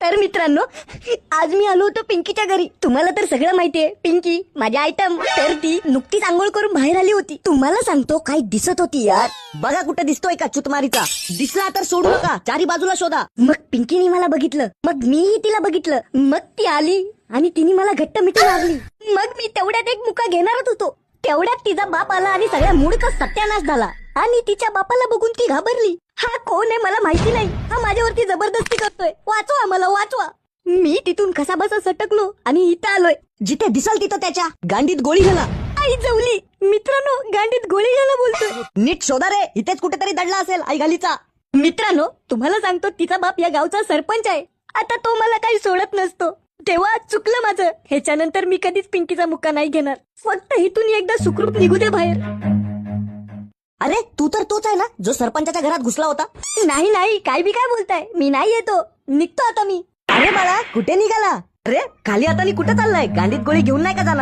तर मित्रांनो आज मी आलो होतो पिंकीच्या घरी. तुम्हाला तर सगळं माहितीये. पिंकी माझी आयटम. तर ती नुकतीच आंघोळ करून बाहेर आली होती. तुम्हाला सांगतो काय दिसत होती यार. बघा कुठे दिसतोय का चुतमारीचा. दिसला तर सोडू नका. चारी बाजूला शोधा. मग पिंकीने मला बघितलं. मग मीही तिला बघितलं. मग ती आली आणि तिने मला घट्ट मिठी लागली मग मी तेवढ्यात एक मुका घेणारच होतो. तेवढ्यात तिचा बाप आला आणि सगळ्या मूडचा सत्यानाश झाला. आणि तिच्या बापाला बघून ती घाबरली. हा कोण आहे मला माहिती नाही. हा माझ्यावरती जबरदस्ती करतोय. वाचवा मला वाचवा. मी तिथून कसा बसा सटकलो आणि इथं आलोय. जिथे दिसल तिथं त्याच्या गांडीत गोळी घाला. आई जवली मित्रांनो गांडीत गोळी घाला बोलतोय. नीट शोधा रे इथेच कुठेतरी दडला असेल आई गालीचा. मित्रांनो तुम्हाला सांगतो तिचा बाप या गावचा सरपंच आहे. आता तो मला काही सोडत नसतो. तेव्हा चुकलं माझं. ह्याच्यानंतर मी कधीच पिंकीचा मुक्का नाही घेणार. फक्त इथून एकदा सुखरूप निघू दे बाहेर. अरे तू तर तोच आहे ना जो सरपंचाच्या घरात घुसला होता? नाही नाही काय बी काय बोलताय? मी नाही येतो. निघतो आता मी. अरे बाळा कुठे निघाला? अरे खाली हाताने कुठे चाललाय? गांडीत गोळी घेऊन नाही का जाणार?